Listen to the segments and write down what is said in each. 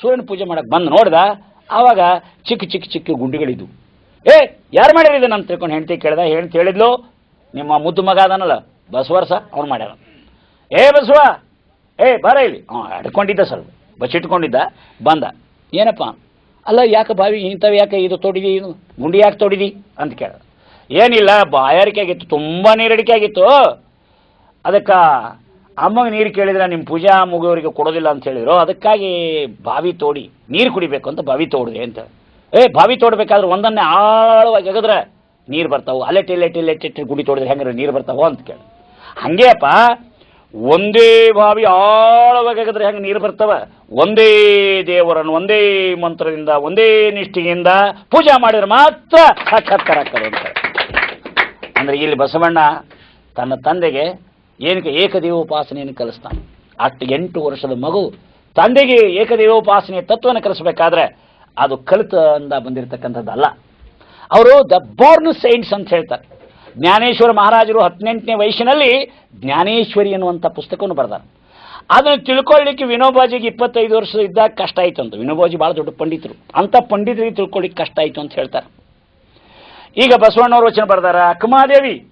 ಸೂರ್ಯನ ಪೂಜೆ ಮಾಡಕ್ಕೆ ಬಂದು ನೋಡ್ದ, ಆವಾಗ ಚಿಕ್ಕ ಚಿಕ್ಕ ಚಿಕ್ಕ ಗುಂಡಿಗಳಿದ್ವು. ಏ, ಯಾರು ಮಾಡ್ಯಾರ ಇದನ್ನು ತಿಳ್ಕೊಂಡು ಹೆಂಡತಿ ಕೇಳ್ದ, ಹೆಂಡತಿ ಹೇಳಿದ್ಲು, ನಿಮ್ಮ ಮುದ್ದು ಮಗ ಅದನಲ್ಲ, ಬಸವರ್ಸ ಅವ್ನು ಮಾಡ್ಯಾರ. ಏ, ಬಸವ, ಏ, ಬರ ಇಲ್ಲಿ. ಹ್ಞೂ ಅಡ್ಕೊಂಡಿದ್ದ ಸರ್ ಬಚ್ಚಿಟ್ಕೊಂಡಿದ್ದ, ಬಂದ. ಏನಪ್ಪ? ಅಲ್ಲ, ಯಾಕೆ ಬಾವಿ ಇಂಥವು ಯಾಕೆ ಇದು ತೊಡಿದಿ, ಇದು ಗುಂಡಿ ಯಾಕೆ ತೊಡಿದಿ ಅಂತ ಕೇಳ ಏನಿಲ್ಲ, ಬಾಯಾರಿಕೆ ಆಗಿತ್ತು, ತುಂಬ ನೀರಡಿಕೆ ಆಗಿತ್ತು. ಅದಕ್ಕೆ ಅಮ್ಮಗೆ ನೀರು ಕೇಳಿದ್ರೆ ನಿಮ್ಮ ಪೂಜಾ ಮುಗಿಯೋರಿಗೆ ಕೊಡೋದಿಲ್ಲ ಅಂತ ಹೇಳಿದ್ರು. ಅದಕ್ಕಾಗಿ ಬಾವಿ ತೋಡಿ, ನೀರು ಕುಡಿಬೇಕು ಅಂತ ಬಾವಿ ತೋಡಿದೆ ಅಂತ. ಏ, ಬಾವಿ ತೋಡ್ಬೇಕಾದ್ರೆ ಒಂದನ್ನೇ ಆಳವಾಗಿ ಎಗದ್ರೆ ನೀರು ಬರ್ತಾವೆ. ಅಲೆಟ್, ಇಲೆಟ್ ಇಲೆಟ್ ಇಟ್ಟು ಗುಡಿ ತೋಡಿದ್ರೆ ಹೆಂಗ್ರೆ ನೀರು ಬರ್ತಾವೋ ಅಂತ ಕೇಳಿ. ಹಂಗೇಪ್ಪ, ಒಂದೇ ಬಾವಿ ಆಳವಾಗಿ ಎಗದ್ರೆ ಹೆಂಗೆ ನೀರು ಬರ್ತಾವ? ಒಂದೇ ದೇವರನ್ನು, ಒಂದೇ ಮಂತ್ರದಿಂದ, ಒಂದೇ ನಿಷ್ಠೆಯಿಂದ ಪೂಜಾ ಮಾಡಿದ್ರೆ ಮಾತ್ರ ಸಾಕ್ಷಾತ್ಕಾರ ಆಗ್ತದೆ ಅಂತ. ಅಂದ್ರೆ ಇಲ್ಲಿ ಬಸವಣ್ಣ ತನ್ನ ತಂದೆಗೆ ಏನಕ್ಕೆ ಏಕದೇವೋಪಾಸನೆಯನ್ನು ಕಲಿಸ್ತಾನೆ? ಅಷ್ಟು ಎಂಟು ವರ್ಷದ ಮಗು ತಂದೆಗೆ ಏಕದೇವೋಪಾಸನೆಯ ತತ್ವವನ್ನು ಕಲಿಸ್ಬೇಕಾದ್ರೆ ಅದು ಕಲಿತ ಅಂದ ಬಂದಿರತಕ್ಕಂಥದ್ದಲ್ಲ. ಅವರು ದ ಬೋರ್ನ್ ಸೈನ್ಸ್ ಅಂತ ಹೇಳ್ತಾರೆ. ಜ್ಞಾನೇಶ್ವರ ಮಹಾರಾಜರು ಹದಿನೆಂಟನೇ ವಯಸ್ಸಿನಲ್ಲಿ ಜ್ಞಾನೇಶ್ವರಿ ಎನ್ನುವಂಥ ಪುಸ್ತಕವನ್ನು ಬರೆದಾರೆ. ಅದನ್ನು ತಿಳ್ಕೊಳ್ಳಿಕ್ಕೆ ವಿನೋಬಾಜಿಗೆ ಇಪ್ಪತ್ತೈದು ವರ್ಷ ಇದ್ದಾಗ ಕಷ್ಟ ಆಯಿತು ಅಂತ. ವಿನೋಬಾಜಿ ಭಾಳ ದೊಡ್ಡ ಪಂಡಿತರು. ಅಂಥ ಪಂಡಿತರಿಗೆ ತಿಳ್ಕೊಳ್ಳಿಕ್ಕೆ ಕಷ್ಟ ಆಯಿತು ಅಂತ ಹೇಳ್ತಾರೆ. ಈಗ ಬಸವಣ್ಣವ್ರ ವಚನ ಬರೆದಾರ ಅಕ್ಕಮಾದೇವಿ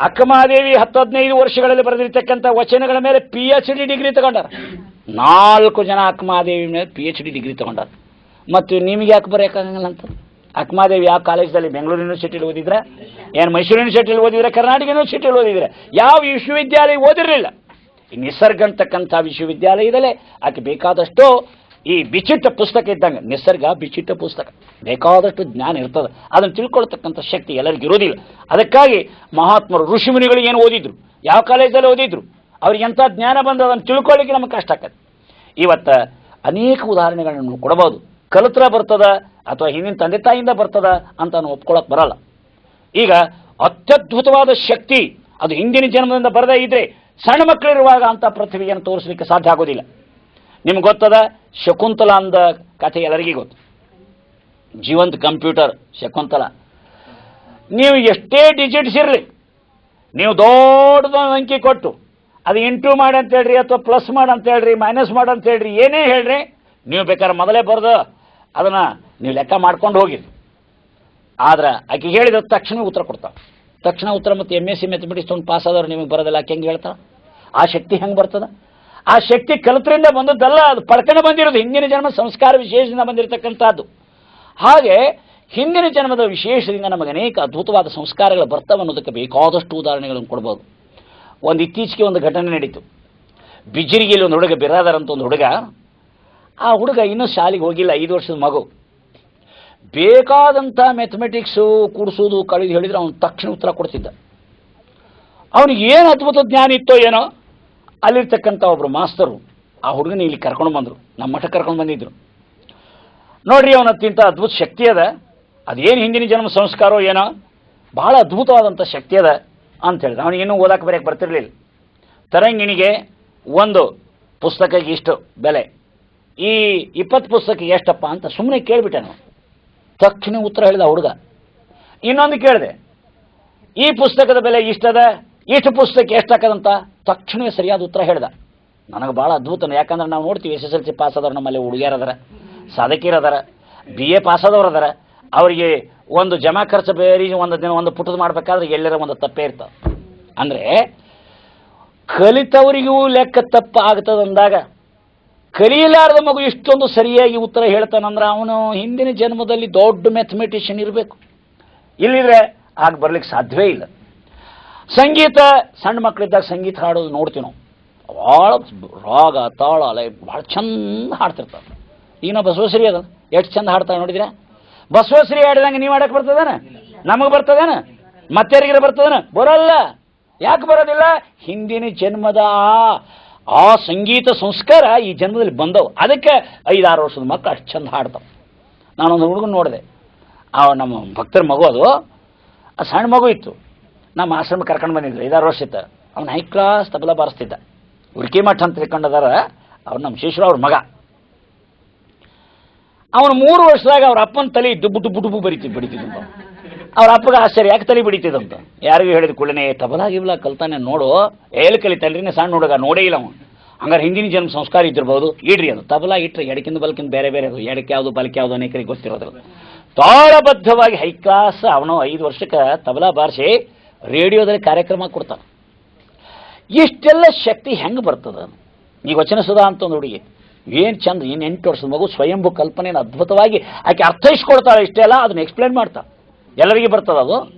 ಅಕ್ಕಮಾದೇವಿ ಹತ್ತು ಹದಿನೈದು ವರ್ಷಗಳಲ್ಲಿ ಬರೆದಿರ್ತಕ್ಕಂಥ ವಚನಗಳ ಮೇಲೆ ಪಿ ಎಚ್ ಡಿ ಡಿಗ್ರಿ ತಗೊಂಡಾರ. ನಾಲ್ಕು ಜನ ಅಕ್ಕಮಾದೇವಿ ಮೇಲೆ ಪಿ ಎಚ್ ಡಿ ಡಿಗ್ರಿ ತಗೊಂಡಾರ. ಮತ್ತು ನಿಮಗೆ ಯಾಕೆ ಬರೆಯೋಕ್ಕಾಗಲ್ಲ ಅಂತ? ಅಕ್ಮಾದೇವಿ ಯಾವ ಕಾಲೇಜಲ್ಲಿ ಬೆಂಗಳೂರು ಯೂನಿವರ್ಸಿಟಿಯಲ್ಲಿ ಓದಿದ್ರೆ, ಏನು ಮೈಸೂರು ಯೂನಿವರ್ಸಿಟಿಯಲ್ಲಿ ಓದಿದ್ರೆ, ಕರ್ನಾಟಕ ಯೂನಿವರ್ಸಿಟಿಯಲ್ಲಿ ಓದಿದ್ರೆ, ಯಾವ ವಿಶ್ವವಿದ್ಯಾಲಯ ಓದಿರಲಿಲ್ಲ. ಈ ನಿಸರ್ಗ ಅಂತಕ್ಕಂಥ ವಿಶ್ವವಿದ್ಯಾಲಯದಲ್ಲೇ ಆಕೆ ಬೇಕಾದಷ್ಟು ಈ ಬಿಚ್ಚಿಟ್ಟ ಪುಸ್ತಕ ಇದ್ದಂಗೆ ನಿಸರ್ಗ ವಿಚಿತ್ರ ಪುಸ್ತಕ. ಬೇಕಾದಷ್ಟು ಜ್ಞಾನ ಇರ್ತದೆ. ಅದನ್ನು ತಿಳ್ಕೊಳ್ತಕ್ಕಂಥ ಶಕ್ತಿ ಎಲ್ಲರಿಗೂ ಇರೋದಿಲ್ಲ ಅದಕ್ಕಾಗಿ ಮಹಾತ್ಮರು, ಋಷಿಮುನಿಗಳು ಏನು ಓದಿದ್ರು? ಯಾವ ಕಾಲೇಜಲ್ಲಿ ಓದಿದ್ರು? ಅವ್ರಿಗೆ ಎಂಥ ಜ್ಞಾನ ಬಂದು ಅದನ್ನು ತಿಳ್ಕೊಳ್ಳಿಕ್ಕೆ ನಮಗೆ ಕಷ್ಟ ಆಗತ್ತೆ ಇವತ್ತು ಅನೇಕ ಉದಾಹರಣೆಗಳನ್ನು ಕೊಡಬಹುದು. ಕಲತ್ರ ಬರ್ತದ ಅಥವಾ ಹಿಂದಿನ ತಂದೆ ತಾಯಿಯಿಂದ ಬರ್ತದ ಅಂತ ನಾವು ಒಪ್ಕೊಳಕ್ ಬರಲ್ಲ. ಈಗ ಅತ್ಯದ್ಭುತವಾದ ಶಕ್ತಿ ಅದು ಹಿಂದಿನ ಜನ್ಮದಿಂದ ಬರದೇ ಇದ್ರೆ ಸಣ್ಣ ಮಕ್ಕಳಿರುವಾಗ ಅಂತ ಪ್ರತಿಭೆಯನ್ನು ತೋರಿಸಲಿಕ್ಕೆ ಸಾಧ್ಯ ಆಗೋದಿಲ್ಲ. ನಿಮ್ಗೆ ಗೊತ್ತದ? ಶಕುಂತಲ ಅಂದ ಕಥೆ ಎಲ್ಲರಿಗೂ ಗೊತ್ತು. ಜೀವಂತ ಕಂಪ್ಯೂಟರ್ ಶಕುಂತಲ. ನೀವು ಎಷ್ಟೇ ಡಿಜಿಟ್ಸ್ ಇರಲಿ, ನೀವು ದೊಡ್ಡದ ಅಂಕಿ ಕೊಟ್ಟು, ಅದು ಇಂಟು ಮಾಡಿ ಅಂತ ಹೇಳ್ರಿ ಅಥವಾ ಪ್ಲಸ್ ಮಾಡಿ ಅಂತ ಹೇಳ್ರಿ ಮೈನಸ್ ಮಾಡಿ ಅಂತ ಹೇಳ್ರಿ, ಏನೇ ಹೇಳ್ರಿ, ನೀವು ಬೇಕಾದ್ರೆ ಮೊದಲೇ ಬರೆದು ಅದನ್ನು ನೀವು ಲೆಕ್ಕ ಮಾಡ್ಕೊಂಡು ಹೋಗಿರಿ ಆದ್ರೆ ಆಕೆ ಹೇಳಿದ ತಕ್ಷಣ ಉತ್ತರ ಕೊಡ್ತಾವೆ ತಕ್ಷಣ ಉತ್ತರ ಮತ್ತು ಎಂ ಎಸ್ ಸಿ ಮೆಥಮೆಟಿಕ್ಸ್ ತೊಗೊಂಡು ಪಾಸ್ ಆದವ್ರು ನಿಮಗೆ ಬರೋದಿಲ್ಲ, ಆಕೆ ಹೆಂಗೆ ಹೇಳ್ತಾಳೆ? ಆ ಶಕ್ತಿ ಹೆಂಗೆ ಬರ್ತದ? ಆ ಶಕ್ತಿ ಕಲಿತರಿಂದ ಬಂದದ್ದಲ್ಲ, ಅದು ಪಡ್ಕೊಂಡು ಬಂದಿರೋದು. ಹಿಂದಿನ ಜನ್ಮ ಸಂಸ್ಕಾರ ವಿಶೇಷದಿಂದ ಬಂದಿರತಕ್ಕಂಥದ್ದು. ಹಾಗೆ ಹಿಂದಿನ ಜನ್ಮದ ವಿಶೇಷದಿಂದ ನಮಗೆ ಅನೇಕ ಅದ್ಭುತವಾದ ಸಂಸ್ಕಾರಗಳು ಬರ್ತವೆ ಅನ್ನೋದಕ್ಕೆ ಬೇಕಾದಷ್ಟು ಉದಾಹರಣೆಗಳನ್ನು ಕೊಡ್ಬೋದು. ಒಂದು ಇತ್ತೀಚೆಗೆ ಒಂದು ಘಟನೆ ನಡೀತು. ಬಿಜ್ಜಿರಿಗೆಯಲ್ಲಿ ಒಂದು ಹುಡುಗ ಬಿರಾದರ್ ಅಂತ ಒಂದು ಹುಡುಗ, ಆ ಹುಡುಗ ಇನ್ನೂ ಶಾಲೆಗೆ ಹೋಗಿಲ್ಲ, ಐದು ವರ್ಷದ ಮಗು. ಬೇಕಾದಂಥ ಮ್ಯಾಥಮೆಟಿಕ್ಸು ಕೂಡಿಸೋದು ಕಳೆದು ಹೇಳಿದ್ರೆ ಅವನು ತಕ್ಷಣ ಉತ್ತರ ಕೊಡ್ತಿದ್ದ. ಅವನಿಗೆ ಏನು ಅದ್ಭುತ ಜ್ಞಾನ ಇತ್ತೋ ಏನೋ ಅಲ್ಲಿರ್ತಕ್ಕಂಥ ಒಬ್ಬರು ಮಾಸ್ತರು, ಆ ಹುಡುಗನ ಇಲ್ಲಿ ಕರ್ಕೊಂಡು ಬಂದರು. ನಮ್ಮ ಮಠಕ್ಕೆ ಕರ್ಕೊಂಡು ಬಂದಿದ್ರು. ನೋಡ್ರಿ, ಅವನ ಅತ್ಯಂತ ಅದ್ಭುತ ಶಕ್ತಿ ಅದ. ಅದೇನು ಹಿಂದಿನ ಜನ್ಮ ಸಂಸ್ಕಾರೋ ಏನೋ, ಬಹಳ ಅದ್ಭುತವಾದಂಥ ಶಕ್ತಿ ಅದ ಅಂತ ಹೇಳಿದ ಅವನು ಇನ್ನೂ ಓದಕ್ಕೆ ಬರೆಯಕ್ಕೆ ಬರ್ತಿರಲಿಲ್ಲ. ತರಂಗಿಣಿಗೆ ಒಂದು ಪುಸ್ತಕಕ್ಕೆ ಇಷ್ಟು ಬೆಲೆ. ಈ ಇಪ್ಪತ್ತು ಪುಸ್ತಕ ಎಷ್ಟಪ್ಪ ಅಂತ ಸುಮ್ಮನೆ ಕೇಳಿಬಿಟ್ಟೆ ನಾವು ತಕ್ಷಣ ಉತ್ತರ ಹೇಳಿದ ಹುಡುಗ. ಇನ್ನೊಂದು ಕೇಳಿದೆ, ಈ ಪುಸ್ತಕದ ಬೆಲೆ ಇಷ್ಟದ? ಇಷ್ಟು ಪುಸ್ತಕ ಎಷ್ಟಾಕದಂತ ತಕ್ಷಣವೇ ಸರಿಯಾದ ಉತ್ತರ ಹೇಳ್ದ. ನನಗೆ ಭಾಳ ಅದ್ಭುತ ಯಾಕಂದ್ರೆ ನಾವು ನೋಡ್ತೀವಿ, S S L C pass ಆದವ್ರು ನಮ್ಮಲ್ಲಿ ಹುಡುಗಿಯರು ಅದರ ಸಾಧಕಿಯರು ಬಿ ಎ ಪಾಸ್ ಆದವ್ರು ಅದಾರ ಅವರಿಗೆ ಒಂದು ಜಮಾ ಖರ್ಚು ಬೇರೆ ಒಂದು ದಿನ ಒಂದು ಪುಟದ ಮಾಡಬೇಕಾದ್ರೆ ಎಲ್ಲರ ಒಂದು ತಪ್ಪೇ ಇರ್ತವೆ. ಅಂದರೆ ಕಲಿತವರಿಗೂ ಲೆಕ್ಕ ತಪ್ಪು ಆಗ್ತದೆ ಅಂದಾಗ ಕಲಿಯಲಾರದ ಮಗು ಇಷ್ಟೊಂದು ಸರಿಯಾಗಿ ಉತ್ತರ ಹೇಳ್ತಾನಂದ್ರೆ ಅವನು ಹಿಂದಿನ ಜನ್ಮದಲ್ಲಿ ದೊಡ್ಡ ಮ್ಯಾಥಮೆಟಿಷಿಯನ್ ಇರಬೇಕು. ಇಲ್ಲಿದ್ರೆ ಆಗ ಬರ್ಲಿಕ್ಕೆ ಸಾಧ್ಯವೇ ಇಲ್ಲ. ಸಂಗೀತ, ಸಣ್ಣ ಮಕ್ಕಳಿದ್ದಾಗ ಸಂಗೀತ ಹಾಡೋದು ನೋಡ್ತೀವಿ ನಾವು. ಭಾಳ ರಾಗ, ತಾಳ ಲೈ ಭಾಳ ಚಂದ ಹಾಡ್ತಿರ್ತಾರೆ. ಈಗ ಬಸವಶ್ರೀ ಅದ. ಎಷ್ಟು ಚಂದ ಹಾಡ್ತಾರೆ ನೋಡಿದ್ರೆ? ಬಸವಶ್ರೀ ಹಾಡಿದಂಗೆ ನೀವು ಹಾಡಕ್ಕೆ ಬರ್ತದೇನ? ನಮಗೆ ಬರ್ತದೇನ? ಮತ್ತೆರಿಗಿರ ಬರ್ತದೇನ? ಬರೋಲ್ಲ. ಯಾಕೆ ಬರೋದಿಲ್ಲ? ಹಿಂದಿನ ಜನ್ಮದ ಆ ಸಂಗೀತ ಸಂಸ್ಕಾರ ಈ ಜನ್ಮದಲ್ಲಿ ಬಂದವು. ಅದಕ್ಕೆ ಐದಾರು ವರ್ಷದ ಮಕ್ಕಳು ಅಷ್ಟು ಚಂದ ಹಾಡ್ತಾವೆ. ನಾನೊಂದು ಹುಡುಗನ ನೋಡಿದೆ. ಆ, ನಮ್ಮ ಭಕ್ತರ ಮಗು ಅದು. ಆ ಸಣ್ಣ ಮಗು ಇತ್ತು. ನಮ್ಮ ಆಶ್ರಮ ಕರ್ಕೊಂಡು ಬಂದಿದ್ರು. ಐದಾರು ವರ್ಷ ಇತ್ತು ಅವ್ನು ಹೈ ಕ್ಲಾಸ್ ತಬಲ ಬಾರಿಸ್ತಿದ್ದ. ಉರ್ಕಿ ಮಠ ಅಂತ ತಿಳ್ಕೊಂಡದಾರ. ಅವ್ರು ನಮ್ಮ ಶಿಶುರ ಅವ್ರ ಮಗ. ಅವನು ಮೂರು ವರ್ಷದಾಗ ಅವ್ರ ಅಪ್ಪನ ತಲೆ ಡುಬ್ಬು ಡುಬ್ಬು ಡುಬ್ಬು ಬರಿತಿ ಬಡಿತಿದ್ದಂತ ಅವ್ರ ಅಪ್ಪಗೆ ಆಶ್ಚರ್ಯ, ಯಾಕೆ ತಲೆ ಬಿಡಿತಿದ್ದಂತ ಯಾರಿಗೂ ಹೇಳಿದ ಕೂಡಲೇ ತಬಲಾ ಗಿಬಲಾ ಕಲ್ತಾನೆ, ನೋಡು. ಎಲ್ಲಿ ಕಲಿತಾನ್ರಿ ಸಣ್ಣ ಹುಡುಗ, ನೋಡೇ ಇಲ್ಲ ಅವನು. ಹಂಗಾರೆ ಹಿಂದಿನ ಜನ್ಮ ಸಂಸ್ಕಾರ ಇದ್ದಿರ್ಬೋದು. ಇಡ್ರಿ ಅದು. ತಬಲಾ ಇಟ್ರೆ ಎಡಕಿಂದ ಬಲಕಿಂದ ಬೇರೆ ಬೇರೆ ಅದು. ಎಡಕ್ಕೆ ಯಾವುದು, ಬಲಕ್ಕೆ ಯಾವುದು ಅನೇಕರಿಗೆ ಗೊತ್ತಿರೋದ್ರು ತಾಳಬದ್ಧವಾಗಿ ಹೈ ಕ್ಲಾಸ್ ಅವನು ಐದು ವರ್ಷಕ್ಕೆ ತಬಲಾ ಬಾರಿಸಿ ರೇಡಿಯೋದಲ್ಲಿ ಕಾರ್ಯಕ್ರಮ ಕೊಡ್ತಾನೆ. ಇಷ್ಟೆಲ್ಲ ಶಕ್ತಿ ಹೆಂಗೆ ಬರ್ತದ ಈಗ ವಚನ ಸುಧಾ ಅಂತ ಒಂದು ಹುಡುಗಿ. ಏನು ಚಂದ ಏನು ಎಂಟು ವರ್ಷದ ಮಗು ಸ್ವಯಂಭು ಕಲ್ಪನೆಯನ್ನು ಅದ್ಭುತವಾಗಿ ಆಕೆ ಅರ್ಥೈಸ್ಕೊಳ್ತಾಳೆ ಇಷ್ಟೆಲ್ಲ ಅದನ್ನ ಎಕ್ಸ್ಪ್ಲೇನ್ ಮಾಡ್ತಾ. ಎಲ್ಲರಿಗೆ ಬರ್ತದ ಅದು?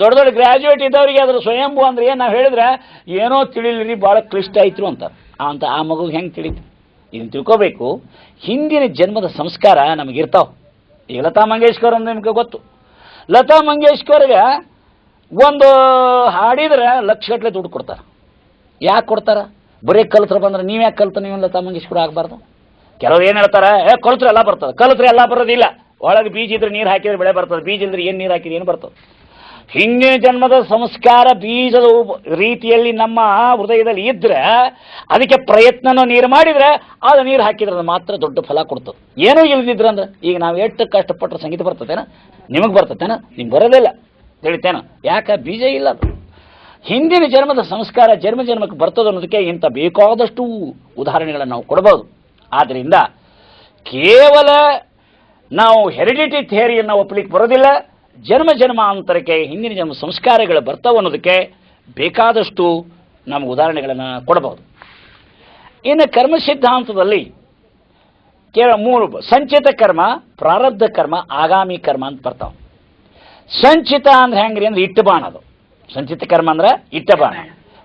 ದೊಡ್ಡ ದೊಡ್ಡ ಗ್ರ್ಯಾಜುಯೇಟ್ ಇದ್ದವರಿಗೆ ಅದ್ರ ಸ್ವಯಂಭು ಅಂದ್ರೆ ಏನು ನಾವು ಹೇಳಿದ್ರೆ, ಏನೋ ತಿಳಿಲಿರಿ ಭಾಳ ಕ್ಲಿಷ್ಟ ಆಯ್ತು ಅಂತ. ಅಂತ ಆ ಮಗು ಹೆಂಗೆ ತಿಳಿತು? ಇದನ್ನು ತಿಳ್ಕೋಬೇಕು. ಹಿಂದಿನ ಜನ್ಮದ ಸಂಸ್ಕಾರ ನಮಗಿರ್ತಾವ. ಈಗ ಲತಾ ಮಂಗೇಶ್ಕರ್ ಅಂದ್ರೆ ನಿಮಗೆ ಗೊತ್ತು. ಲತಾ ಮಂಗೇಶ್ಕರ್ಗೆ ಒಂದು ಹಾಡಿದ್ರೆ ಲಕ್ಷಗಟ್ಟಲೆ ದುಡ್ಡು ಕೊಡ್ತಾರೆ. ಯಾಕೆ ಕೊಡ್ತಾರ? ಬರೀ ಕಲ್ತ್ರ ಬಂದ್ರೆ ನೀವು ಯಾಕೆ ಕಲ್ತ ನೀವು ಲತಾ ಮಂಗೇಶ್ವರ ಆಗಬಾರ್ದು? ಕೆಲವ್ರು ಏನು ಹೇಳ್ತಾರೆ? ಏ, ಕಲ್ತ್ರೆ ಎಲ್ಲ ಬರ್ತದೆ. ಕಲ್ತ್ರೆ ಎಲ್ಲ ಬರೋದಿಲ್ಲ. ಒಳಗೆ ಬೀಜ ಇದ್ರೆ ನೀರು ಹಾಕಿದ್ರೆ ಬೆಳೆ ಬರ್ತದೆ. ಬೀಜ ಇಲ್ಲದ್ರೆ ಏನು ನೀರು ಹಾಕಿದ್ರೆ ಏನು ಬರ್ತದೆ? ಹಿಂದಿನ ಜನ್ಮದ ಸಂಸ್ಕಾರ ಬೀಜದ ರೀತಿಯಲ್ಲಿ ನಮ್ಮ ಹೃದಯದಲ್ಲಿ ಇದ್ರೆ, ಅದಕ್ಕೆ ಪ್ರಯತ್ನನೂ ನೀರು ಮಾಡಿದ್ರೆ ಅದು ನೀರು ಹಾಕಿದ್ರೆ ಮಾತ್ರ ದೊಡ್ಡ ಫಲ ಕೊಡ್ತದೆ. ಏನೂ ಇಲ್ದಿದ್ರೆ ಅಂದ್ರೆ, ಈಗ ನಾವು ಎಷ್ಟು ಕಷ್ಟಪಟ್ಟರೆ ಸಂಗೀತ ಬರ್ತದೇನ? ನಿಮಗೆ ಬರ್ತದೇನ? ನಿಮ್ಗೆ ಬರೋದಿಲ್ಲ ತಿಳಿತೇನ ಯಾಕೆ? ಬೀಜ ಇಲ್ಲ ಅದು. ಹಿಂದಿನ ಜನ್ಮದ ಸಂಸ್ಕಾರ ಜನ್ಮ ಜನ್ಮಕ್ಕೆ ಬರ್ತದೆ ಅನ್ನೋದಕ್ಕೆ ಇಂಥ ಬೇಕಾದಷ್ಟು ಉದಾಹರಣೆಗಳನ್ನು ನಾವು ಕೊಡಬಹುದು ಆದ್ದರಿಂದ ಕೇವಲ ನಾವು ಹೆರಿಡಿಟಿ ಥಿಯರಿಯನ್ನು ಒಪ್ಪಲಿಕ್ಕೆ ಬರೋದಿಲ್ಲ, ಜನ್ಮ ಜನ್ಮಾಂತರಕ್ಕೆ ಹಿಂದಿನ ಜನ್ಮ ಸಂಸ್ಕಾರಗಳು ಬರ್ತಾವೆ ಅನ್ನೋದಕ್ಕೆ ಬೇಕಾದಷ್ಟು ನಮ್ಗೆ ಉದಾಹರಣೆಗಳನ್ನು ಕೊಡಬಹುದು ಇನ್ನು ಕರ್ಮ ಸಿದ್ಧಾಂತದಲ್ಲಿ ಕೇವಲ ಮೂರು ಸಂಚಿತ ಕರ್ಮ, ಪ್ರಾರಬ್ಧ ಕರ್ಮ, ಆಗಾಮಿ ಕರ್ಮ ಅಂತ ಬರ್ತಾವೆ. ಸಂಚಿತ ಅಂದ್ರೆ ಹೆಂಗ್ರಿ ಅಂದ್ರೆ ಇಟ್ಟ ಬಾಣ ಅದು. ಸಂಚಿತ ಕರ್ಮ ಅಂದ್ರೆ ಇಟ್ಟ ಬಾಣ.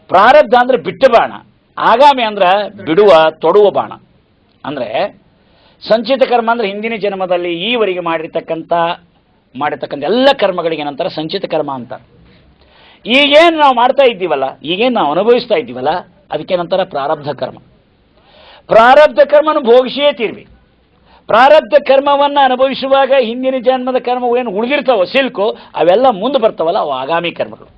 ಪ್ರಾರಬ್ಧ ಅಂದ್ರೆ ಬಿಟ್ಟ ಬಾಣ. ಆಗಾಮಿ ಅಂದ್ರೆ ಬಿಡುವ, ತೊಡುವ ಬಾಣ. ಅಂದ್ರೆ ಸಂಚಿತ ಕರ್ಮ ಅಂದ್ರೆ ಹಿಂದಿನ ಜನ್ಮದಲ್ಲಿ ಈವರೆಗೆ ಮಾಡಿರ್ತಕ್ಕಂಥ ಮಾಡಿರ್ತಕ್ಕಂಥ ಎಲ್ಲ ಕರ್ಮಗಳಿಗೆ ನಂತರ ಸಂಚಿತ ಕರ್ಮ ಅಂತ. ಈಗೇನು ನಾವು ಮಾಡ್ತಾ ಇದ್ದೀವಲ್ಲ, ಈಗೇನು ನಾವು ಅನುಭವಿಸ್ತಾ ಇದ್ದೀವಲ್ಲ, ಅದಕ್ಕೆ ನಂತರ ಪ್ರಾರಬ್ಧ ಕರ್ಮ. ಪ್ರಾರಬ್ಧ ಕರ್ಮನ ಭೋಗಿಸಿಯೇ ತೀರ್ಬೇಕು ಪ್ರಾರಬ್ಧ ಕರ್ಮವನ್ನು ಅನುಭವಿಸುವಾಗ ಹಿಂದಿನ ಜನ್ಮದ ಕರ್ಮವು ಏನು ಉಳಿದಿರ್ತಾವೋ, ಸಿಲ್ಕು, ಅವೆಲ್ಲ ಮುಂದೆ ಬರ್ತಾವಲ್ಲ, ಅವು ಆಗಾಮಿ ಕರ್ಮಗಳು.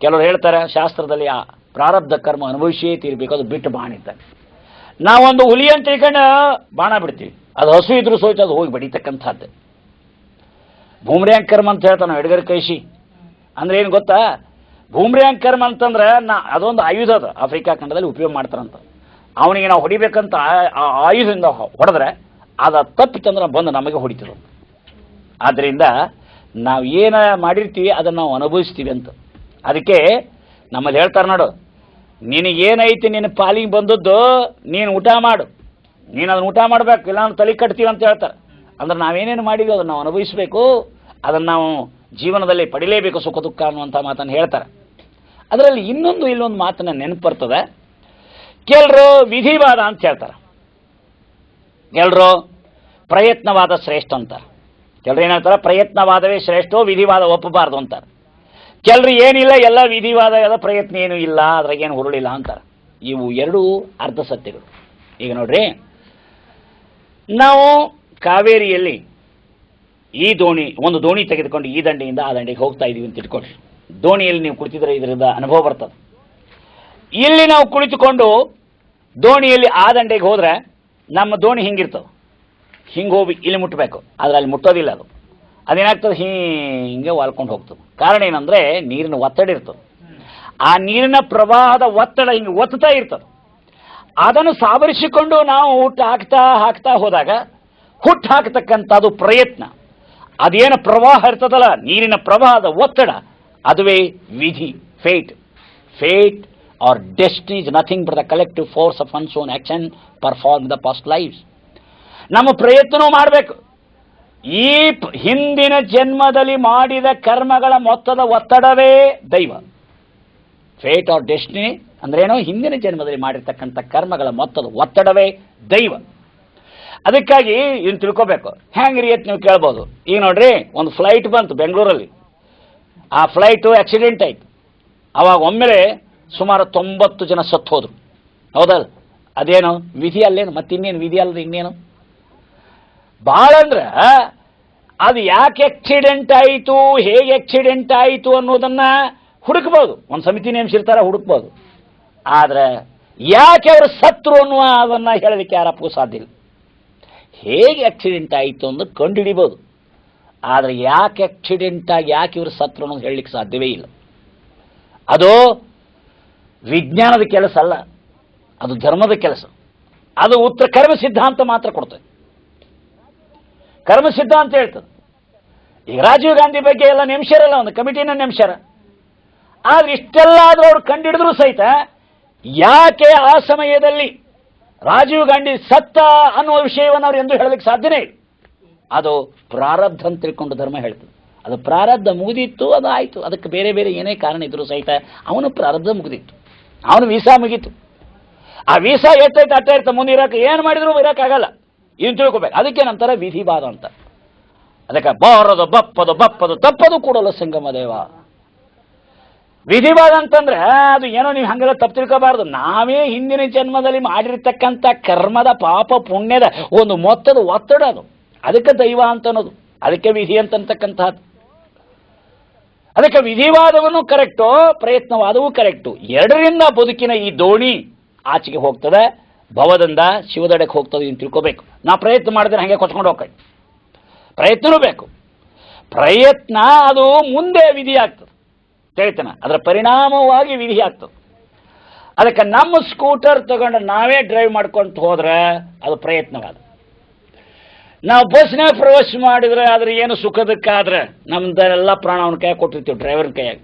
ಕೆಲವರು ಹೇಳ್ತಾರೆ, ಶಾಸ್ತ್ರದಲ್ಲಿ ಆ ಪ್ರಾರಬ್ಧ ಕರ್ಮ ಅನುಭವಿಸಿಯೇ ತೀರ್ಬೇಕು, ಅದು ಬಿಟ್ಟು ಬಾಣ ಇದ್ದಾನೆ ನಾವೊಂದು ಹುಲಿ ಅಂತ ತಿಳ್ಕೊಂಡು ಬಾಣ ಬಿಡ್ತೀವಿ. ಅದು ಹಸು ಇದ್ರೂ ಸೋಚ ಅದು ಹೋಗಿ ಬಡಿತಕ್ಕಂಥದ್ದು. ಭೂಮ್ರ್ಯಾಂಕ್ ಕರ್ಮ ಅಂತ ಹೇಳ್ತಾನೆ ಎಡಗರ್ ಕೈಸಿ ಅಂದ್ರೆ ಏನು ಗೊತ್ತಾ? ಭೂಮ್ರ್ಯಾಂಕ್ ಕರ್ಮ ಅಂತಂದ್ರೆ ನಾ ಅದೊಂದು ಆಯುಧ ಅದು. ಆಫ್ರಿಕಾ ಖಂಡದಲ್ಲಿ ಉಪಯೋಗ ಮಾಡ್ತಾರಂತ. ಅವನಿಗೆ ನಾವು ಹೊಡಿಬೇಕಂತ ಆಯುಧದಿಂದ ಹೊಡೆದ್ರೆ ಅದ ತಪ್ಪಿತಂದ್ರೆ ಬಂದು ನಮಗೆ ಹೊಡಿತದ. ಆದ್ದರಿಂದ ನಾವು ಏನ ಮಾಡಿರ್ತೀವಿ, ಅದನ್ನು ನಾವು ಅನುಭವಿಸ್ತೀವಿ ಅಂತ. ಅದಕ್ಕೆ ನಮ್ಮಲ್ಲಿ ಹೇಳ್ತಾರೆ ನೋಡು, ನಿನಗೇನೈತಿ ನಿನ್ನ ಪಾಲಿಗೆ ಬಂದದ್ದು, ನೀನು ಊಟ ಮಾಡು. ನೀನು ಅದನ್ನು ಊಟ ಮಾಡಬೇಕು ಇಲ್ಲ ಅಂದ್ರೆ ತಲೆ ಕಟ್ತೀವಿ ಅಂತ ಹೇಳ್ತಾರೆ. ಅಂದ್ರೆ ನಾವೇನೇನು ಮಾಡಿದ್ವಿ, ಅದನ್ನು ನಾವು ಅನುಭವಿಸಬೇಕು, ಅದನ್ನು ನಾವು ಜೀವನದಲ್ಲಿ ಪಡಿಲೇಬೇಕು ಸುಖ ದುಃಖ ಅನ್ನುವಂಥ ಮಾತನ್ನು ಹೇಳ್ತಾರೆ. ಅದರಲ್ಲಿ ಇನ್ನೊಂದು ಇಲ್ಲೊಂದು ಮಾತನ್ನು ನೆನಪು ಬರ್ತದೆ. ಕೆಲರು ವಿಧಿವಾದ ಅಂತ ಹೇಳ್ತಾರೆ. ಕೆಲರು ಪ್ರಯತ್ನವಾದ ಶ್ರೇಷ್ಠ ಅಂತಾರೆ. ಕೆಲರು ಏನು ಹೇಳ್ತಾರೆ? ಪ್ರಯತ್ನವಾದವೇ ಶ್ರೇಷ್ಠೋ, ವಿಧಿವಾದ ಒಪ್ಪಬಾರ್ದು ಅಂತಾರೆ. ಕೆಲರು ಏನಿಲ್ಲ, ಎಲ್ಲ ವಿಧಿವಾದ ಅದ ಪ್ರಯತ್ನ ಏನೂ ಇಲ್ಲ ಅದ್ರಾಗೇನು ಹುರುಳಿಲ್ಲ ಅಂತಾರೆ. ಇವು ಎರಡೂ ಅರ್ಧ ಸತ್ಯಗಳು. ಈಗ ನೋಡ್ರಿ, ನಾವು ಕಾವೇರಿಯಲ್ಲಿ ಈ ದೋಣಿ, ಒಂದು ದೋಣಿ ತೆಗೆದುಕೊಂಡು ಈ ದಂಡೆಯಿಂದ ಆ ದಂಡೆಗೆ ಹೋಗ್ತಾ ಇದೀವಿ ಅಂತ ಇಟ್ಕೊಳ್ಳಿ ದೋಣಿಯಲ್ಲಿ ನೀವು ಕುಳಿತಿದ್ರೆ ಇದರಿಂದ ಅನುಭವ ಬರ್ತದೆ. ಇಲ್ಲಿ ನಾವು ಕುಳಿತುಕೊಂಡು ದೋಣಿಯಲ್ಲಿ ಆ ದಂಡೆಗೆ ಹೋದ್ರೆ ನಮ್ಮ ದೋಣಿ ಹಿಂಗಿರ್ತದೆ ಹಿಂಗೆ ಹೋಗಿ ಇಲ್ಲಿ ಮುಟ್ಟಬೇಕು ಆದರೆ ಅಲ್ಲಿ ಮುಟ್ಟೋದಿಲ್ಲ ಅದು. ಅದೇನಾಗ್ತದೆ? ಹಿಂಗೆ ವಾಲ್ಕೊಂಡು ಹೋಗ್ತದೆ. ಕಾರಣ ಏನಂದರೆ ನೀರಿನ ಒತ್ತಡ ಇರ್ತದೆ. ಆ ನೀರಿನ ಪ್ರವಾಹದ ಒತ್ತಡ ಹಿಂಗೆ ಒತ್ತುತ್ತಾ ಇರ್ತದೆ. ಅದನ್ನು ಸಾವರಿಸಿಕೊಂಡು ನಾವು ಹುಟ್ಟು ಹಾಕ್ತಾ ಹಾಕ್ತಾ ಹೋದಾಗ ಹುಟ್ಟು ಹಾಕತಕ್ಕಂಥದ್ದು ಪ್ರಯತ್ನ. ಅದೇನು ಪ್ರವಾಹ ಇರ್ತದಲ್ಲ, ನೀರಿನ ಪ್ರವಾಹದ ಒತ್ತಡ, ಅದುವೇ ವಿಧಿ fate fate or destiny nothing nothing the the collective force of own action performed in the past lives. ನಮ್ಮ ಪ್ರಯತ್ನವೂ ಮಾಡಬೇಕು. ಈ ಹಿಂದಿನ ಜನ್ಮದಲ್ಲಿ ಮಾಡಿದ ಕರ್ಮಗಳ ಮೊತ್ತದ ಒತ್ತಡವೇ ದೈವ. ಫೇಟ್ ಆರ್ ಡೆಸ್ಟಿನಿ ಅಂದ್ರೇನು? ಹಿಂದಿನ ಜನ್ಮದಲ್ಲಿ ಮಾಡಿರ್ತಕ್ಕಂಥ ಕರ್ಮಗಳ ಮೊತ್ತದ ಒತ್ತಡವೇ ದೈವ. ಅದಕ್ಕಾಗಿ ಇನ್ನು ತಿಳ್ಕೊಬೇಕು. ಹೆಂಗ್ರಿ ಅಂತ ನೀವು ಕೇಳ್ಬೋದು. ಈಗ ನೋಡ್ರಿ, ಒಂದು ಫ್ಲೈಟ್ ಬಂತು ಬೆಂಗಳೂರಲ್ಲಿ ಆ ಫ್ಲೈಟು ಆಕ್ಸಿಡೆಂಟ್ ಆಯ್ತು. ಅವಾಗ ಒಮ್ಮೆಲೆ ಸುಮಾರು ತೊಂಬತ್ತು ಜನ ಸತ್ತು ಹೋದರು. ಹೌದಲ್ಲ ಅದೇನು? ವಿಧಿ ಅಲ್ಲೇನು? ಮತ್ತಿನ್ನೇನು? ವಿಧಿ ಅಲ್ಲದೆ ಇನ್ನೇನು? ಭಾಳ ಅಂದ್ರೆ, ಅದು ಯಾಕೆ ಆಕ್ಸಿಡೆಂಟ್ ಆಯಿತು? ಹೇಗೆ ಆಕ್ಸಿಡೆಂಟ್ ಆಯಿತು ಅನ್ನೋದನ್ನ ಹುಡುಕ್ಬೋದು. ಒಂದು ಸಮಿತಿ ನೇಮಿಸಿರ್ತಾರೆ, ಹುಡುಕ್ಬೋದು. ಆದರೆ, ಯಾಕೆ ಅವರು ಸತ್ರು ಅನ್ನುವ ಅದನ್ನು ಹೇಳೋದಕ್ಕೆ ಯಾರಪ್ಪಗೂ ಸಾಧ್ಯ ಇಲ್ಲ. ಹೇಗೆ ಆಕ್ಸಿಡೆಂಟ್ ಆಯಿತು ಅಂತ ಕಂಡುಹಿಡಿಬೋದು. ಆದರೆ ಯಾಕೆ ಆಕ್ಸಿಡೆಂಟ್ ಆಗಿ ಯಾಕೆ ಇವರು ಸತ್ರು ಅನ್ನೋದು ಹೇಳಲಿಕ್ಕೆ ಸಾಧ್ಯವೇ ಇಲ್ಲ. ಅದು ವಿಜ್ಞಾನದ ಕೆಲಸ ಅಲ್ಲ. ಅದು ಧರ್ಮದ ಕೆಲಸ. ಅದು ಉತ್ತರ ಕರ್ಮ ಸಿದ್ಧಾಂತ ಮಾತ್ರ ಕೊಡ್ತದೆ. ಕರ್ಮ ಸಿದ್ಧಾಂತ ಹೇಳ್ತದೆ. ಈಗ ರಾಜೀವ್ ಗಾಂಧಿ ಬಗ್ಗೆ ಎಲ್ಲ ನೆಮ್ಸ್ಯಾರಲ್ಲ, ಒಂದು ಕಮಿಟಿನ ನೆಮ್ಸ್ಯಾರ. ಆದ್ರೆ ಇಷ್ಟೆಲ್ಲ ಆದ್ರೂ ಅವ್ರು ಕಂಡಿಡಿದ್ರು ಸಹಿತ ಯಾಕೆ ಆ ಸಮಯದಲ್ಲಿ ರಾಜೀವ್ ಗಾಂಧಿ ಸತ್ತ ಅನ್ನುವ ವಿಷಯವನ್ನು ಅವರು ಎಂದು ಹೇಳಲಿಕ್ಕೆ ಸಾಧ್ಯನೇ ಇಲ್ಲ. ಅದು ಪ್ರಾರಬ್ಧ ಅಂತ ತಿಳ್ಕೊಂಡು ಧರ್ಮ ಹೇಳ್ತದೆ. ಅದು ಪ್ರಾರಬ್ಧ ಮುಗಿದಿತ್ತು, ಅದು ಆಯಿತು. ಅದಕ್ಕೆ ಬೇರೆ ಬೇರೆ ಏನೇ ಕಾರಣ ಇದ್ರೂ ಸಹಿತ ಅವನು ಪ್ರಾರಬ್ಧ ಮುಗಿದಿತ್ತು. ಅವನು ವೀಸಾ ಮುಗೀತು. ಆ ವೀಸಾ ಎಷ್ಟೈತೆ ಅಟ್ಟ ಇರ್ತ ಮುಂದೆ ಇರೋಕೆ ಏನು ಮಾಡಿದ್ರು ಇರೋಕ್ಕಾಗಲ್ಲ ಇನ್ನು ತಿಳ್ಕೊಬೇಕು. ಅದಕ್ಕೆ ನಂತರ ವಿಧಿವಾದ ಅಂತ. ಅದಕ್ಕೆ ಬಾರದು, ಬಪ್ಪದು ಬಪ್ಪದು, ತಪ್ಪದು ಕೂಡಲ್ಲ ಸಂಗಮ ದೇವ. ವಿಧಿವಾದ ಅಂತಂದ್ರೆ ಅದು ಏನೋ ನೀವು ಹಂಗೆಲ್ಲ ತಪ್ಪು ತಿಳ್ಕೋಬಾರ್ದು. ನಾವೇ ಹಿಂದಿನ ಜನ್ಮದಲ್ಲಿ ಮಾಡಿರ್ತಕ್ಕಂಥ ಕರ್ಮದ ಪಾಪ ಪುಣ್ಯದ ಒಂದು ಮೊತ್ತದ ಒತ್ತಡ ಅದು. ಅದಕ್ಕೆ ದೈವ ಅಂತ ಅನ್ನೋದು ಅದಕ್ಕೆ ವಿಧಿ ಅಂತಕ್ಕಂಥದ್ದು ಅದಕ್ಕೆ ವಿಧಿವಾದವನ್ನು ಕರೆಕ್ಟು, ಪ್ರಯತ್ನವಾದವು ಕರೆಕ್ಟು. ಎರಡರಿಂದ ಬದುಕಿನ ಈ ದೋಣಿ ಆಚೆಗೆ ಹೋಗ್ತದೆ, ಭವದಿಂದ ಶಿವದಡಕ್ಕೆ ಹೋಗ್ತದೆ ಅಂತ ತಿಳ್ಕೋಬೇಕು. ನಾ ಪ್ರಯತ್ನ ಮಾಡಿದ್ರೆ ಹಾಗೆ ಕೊಚ್ಕೊಂಡು ಹೋಗ್ತದೆ ಪ್ರಯತ್ನವೂ ಬೇಕು. ಪ್ರಯತ್ನ ಅದು ಮುಂದೆ ವಿಧಿ ಆಗ್ತದೆ. ಚೈತನ್ಯ ಅದರ ಪರಿಣಾಮವಾಗಿ ವಿಧಿ ಆಗ್ತದೆ. ಅದಕ್ಕೆ ನಮ್ಮ ಸ್ಕೂಟರ್ ತಗೊಂಡು ನಾವೇ ಡ್ರೈವ್ ಮಾಡ್ಕೊಂತ ಹೋದ್ರೆ ಅದು ಪ್ರಯತ್ನವಾದ. ನಾವು ಬಸ್ನಾಗ ಪ್ರವೇಶ ಮಾಡಿದ್ರೆ ಆದ್ರೆ ಏನು ಸುಖದಕ್ಕಾದ್ರೆ ನಮ್ದೆಲ್ಲ ಪ್ರಾಣ ಅವನ ಕೈ ಕೊಟ್ಟಿರ್ತೀವಿ ಡ್ರೈವರ್ ಕೈಯಾಗ.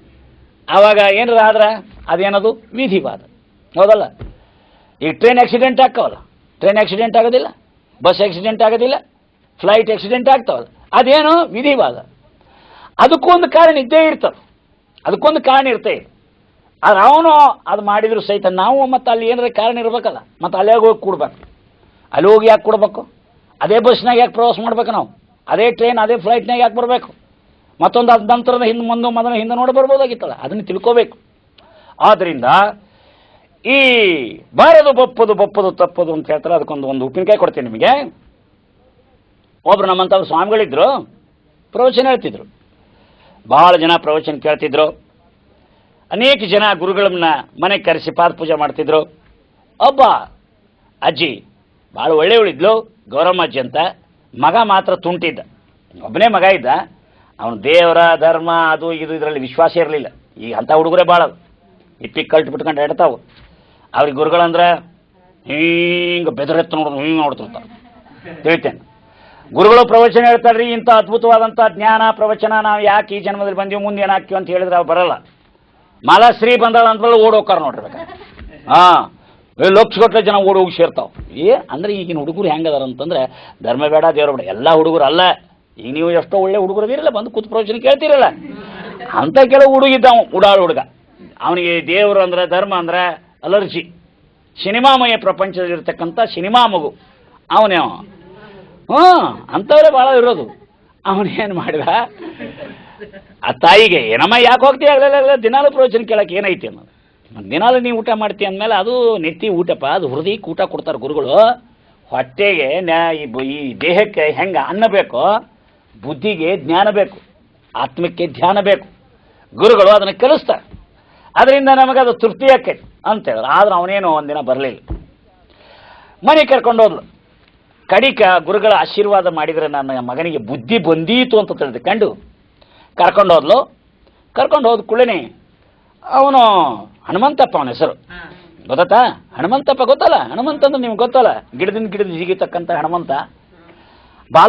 ಆವಾಗ ಏನಾರ ಆದ್ರೆ ಅದೇನದು? ವಿಧಿವಾದ. ಹೌದಲ್ಲ? ಈ ಟ್ರೈನ್ ಆಕ್ಸಿಡೆಂಟ್ ಆಗ್ತಾವಲ್ಲ? ಟ್ರೈನ್ ಆಕ್ಸಿಡೆಂಟ್ ಆಗೋದಿಲ್ಲ? ಬಸ್ ಆಕ್ಸಿಡೆಂಟ್ ಆಗೋದಿಲ್ಲ? ಫ್ಲೈಟ್ ಆಕ್ಸಿಡೆಂಟ್ ಆಗ್ತಾವಲ್ಲ? ಅದೇನು? ವಿಧಿವಾದ. ಅದಕ್ಕೊಂದು ಕಾರಣ ಇದ್ದೇ ಇರ್ತದೆ. ಅದಕ್ಕೊಂದು ಕಾರಣ ಇರ್ತೇ ಆದ್ರೆ ಅವನು ಅದು ಮಾಡಿದ್ರು ಸಹಿತ ನಾವು ಮತ್ತೆ ಅಲ್ಲಿ ಏನಾರ ಕಾರಣ ಇರಬೇಕಲ್ಲ? ಮತ್ತೆ ಅಲ್ಲೇ ಹೋಗಿ ಕೂಡ್ಬೇಕು. ಅಲ್ಲಿ ಹೋಗಿ ಯಾಕೆ ಕೊಡ್ಬೇಕು? ಅದೇ ಬಸ್ನಾಗ ಯಾಕೆ ಪ್ರವಾಸ ಮಾಡ್ಬೇಕು ನಾವು? ಅದೇ ಟ್ರೈನ್ ಅದೇ ಫ್ಲೈಟ್ನಾಗ ಯಾಕೆ ಬರಬೇಕು? ಮತ್ತೊಂದು ಅದ ನಂತರದ ಹಿಂದೆ ಮುಂದೆ ಮೊದಲ ಹಿಂದೆ ನೋಡಿ ಬರ್ಬೋದಾಗಿತ್ತಲ್ಲ, ಅದನ್ನು ತಿಳ್ಕೋಬೇಕು. ಆದ್ದರಿಂದ ಈ ಬಾರದು ಬಪ್ಪದು ಬಪ್ಪದು, ತಪ್ಪದು ಅಂತ ಹೇಳ್ತಾರೆ, ಅದಕ್ಕೊಂದು ಒಂದು ಉಪ್ಪಿನಕಾಯಿ ಕೊಡ್ತೀನಿ ನಿಮಗೆ. ಒಬ್ರು ನಮ್ಮಂಥವ್ರು ಸ್ವಾಮಿಗಳಿದ್ರು, ಪ್ರವಚನ ಹೇಳ್ತಿದ್ರು. ಭಾಳ ಜನ ಪ್ರವಚನ ಕೇಳ್ತಿದ್ರು. ಅನೇಕ ಜನ ಗುರುಗಳನ್ನ ಮನೆಗೆ ಕರೆಸಿ ಪಾದ ಪೂಜೆ ಮಾಡ್ತಿದ್ರು. ಒಬ್ಬ ಅಜ್ಜಿ, ಭಾಳ ಒಳ್ಳೆಯವಳಿದ್ಲು. ಗೌರಮ್ಮ ಅಜ್ಜಿ ಅಂತ ಮಗ ಮಾತ್ರ ತುಂಟಿದ್ದ. ಒಬ್ಬನೇ ಮಗ ಇದ್ದ. ಅವನು ದೇವರ ಧರ್ಮ ಅದು ಇದು ಇದರಲ್ಲಿ ವಿಶ್ವಾಸ ಇರಲಿಲ್ಲ. ಈಗ ಅಂಥ ಹುಡುಗರೇ ಭಾಳ ಇಪ್ಪಿಗೆ ಕಲ್ಟ್ ಬಿಟ್ಕೊಂಡು ಹೇಳ್ತಾವು ಅವ್ರಿಗೆ ಗುರುಗಳಂದ್ರೆ ಹಿಂಗೆ ಬೆದರೆತ್ತು ನೋಡೋದು, ಹಿಂಗೆ ನೋಡ್ತಿರ್ತಾರೆ. ತಿಳಿತೇನೆ. ಗುರುಗಳು ಪ್ರವಚನ ಹೇಳ್ತಾರ್ರಿ, ಇಂಥ ಅದ್ಭುತವಾದಂಥ ಜ್ಞಾನ ಪ್ರವಚನ ನಾವು ಯಾಕೆ ಈ ಜನ್ಮದಲ್ಲಿ ಬಂದೀವಿ, ಮುಂದೆ ಏನು ಹಾಕ್ತೀವಿ ಅಂತ ಹೇಳಿದ್ರೆ ಅವ್ರು ಬರಲ್ಲ. ಮಲಶ್ರೀ ಬಂದಾಳ ಅಂತೇಳಿ ಓಡೋಕಾರ ನೋಡಿರ್ಬೇಕು ನೋಡ್ರಿ ಹಾಂ. ಲಕ್ಷ ಗಟ್ಟಲೆ ಜನ ಓಡಿ ಹೋಗಿ ಸೇರ್ತಾವ. ಏ, ಅಂದ್ರೆ ಈಗಿನ ಹುಡುಗರು ಹೆಂಗದಾರ ಅಂತಂದ್ರೆ, ಧರ್ಮ ಬೇಡ, ದೇವ್ರ ಬೇಡ, ಎಲ್ಲ ಹುಡುಗರು ಅಲ್ಲ. ಈಗ ನೀವು ಎಷ್ಟೋ ಒಳ್ಳೆ ಹುಡುಗರು ಇರಲ್ಲ ಬಂದು ಕೂತ್ ಪ್ರವಚನ ಕೇಳ್ತಿರಲ್ಲ. ಅಂತ ಕೆಲವು ಹುಡುಗಿದ್ದ ಉಡಾಳ ಹುಡುಗ. ಅವನಿಗೆ ದೇವರು ಅಂದ್ರೆ, ಧರ್ಮ ಅಂದ್ರೆ ಅಲರ್ಜಿ. ಸಿನಿಮಾಮಯ ಪ್ರಪಂಚದಲ್ಲಿರ್ತಕ್ಕಂಥ ಸಿನಿಮಾ ಮಗು. ಅವನೇ ಅವ. ಹ್ಞೂ ಅಂಥವರೇ ಭಾಳ ಇರೋದು. ಅವನೇನು ಮಾಡಿದ? ಆ ತಾಯಿಗೆ, ಏನಮ್ಮ ಯಾಕೆ ಹೋಗ್ತೀಯ ಆಗಲಿಲ್ಲ ದಿನಾಲು ಪ್ರವಚನ ಕೇಳಕ್ಕೆ ಏನೈತಿ ಅನ್ನೋದು. ದಿನಾಲು ನೀವು ಊಟ ಮಾಡ್ತೀಯ ಅಂದಮೇಲೆ ಅದು ನೆತ್ತಿ ಊಟಪ್ಪ, ಅದು ಹೃದಯಕ್ಕೆ ಊಟ ಕೊಡ್ತಾರೆ ಗುರುಗಳು. ಹೊಟ್ಟೆಗೆ ನ್ಯಾ, ಈ ದೇಹಕ್ಕೆ ಹೆಂಗೆ ಅನ್ನ ಬೇಕು, ಬುದ್ಧಿಗೆ ಜ್ಞಾನ ಬೇಕು, ಆತ್ಮಕ್ಕೆ ಧ್ಯಾನ ಬೇಕು. ಗುರುಗಳು ಅದನ್ನು ಕಲಿಸ್ತಾರೆ. ಅದರಿಂದ ನಮಗೆ ಅದು ತೃಪ್ತಿ ಆಕೈತಿ ಅಂತೇಳಿದ್ರು ಆದ್ರೆ ಅವನೇನು ಒಂದಿನ ಬರಲಿಲ್ಲ. ಮನೆ ಕರ್ಕೊಂಡು ಹೋದ್ಲು. ಕಡಿಕ ಗುರುಗಳ ಆಶೀರ್ವಾದ ಮಾಡಿದರೆ ನನ್ನ ಮಗನಿಗೆ ಬುದ್ಧಿ ಬಂದೀತು ಅಂತ ತಿಳಿದು ಕಂಡು ಕರ್ಕೊಂಡು ಹೋದ್ಲು. ಕರ್ಕೊಂಡು ಹೋದ ಕುಳ್ಳನೆ ಅವನು ಹನುಮಂತಪ್ಪ ಅವನ ಹೆಸರು. ಗೊತ್ತಾ ಹನುಮಂತಪ್ಪ ಗೊತ್ತಲ್ಲ? ಹನುಮಂತ ಅಂದ್ರೆ ನಿಮ್ಗೆ ಗೊತ್ತಲ್ಲ. ಗಿಡದಿಂದ ಗಿಡದ ಜಿಗಿತಕ್ಕಂಥ ಹನುಮಂತ.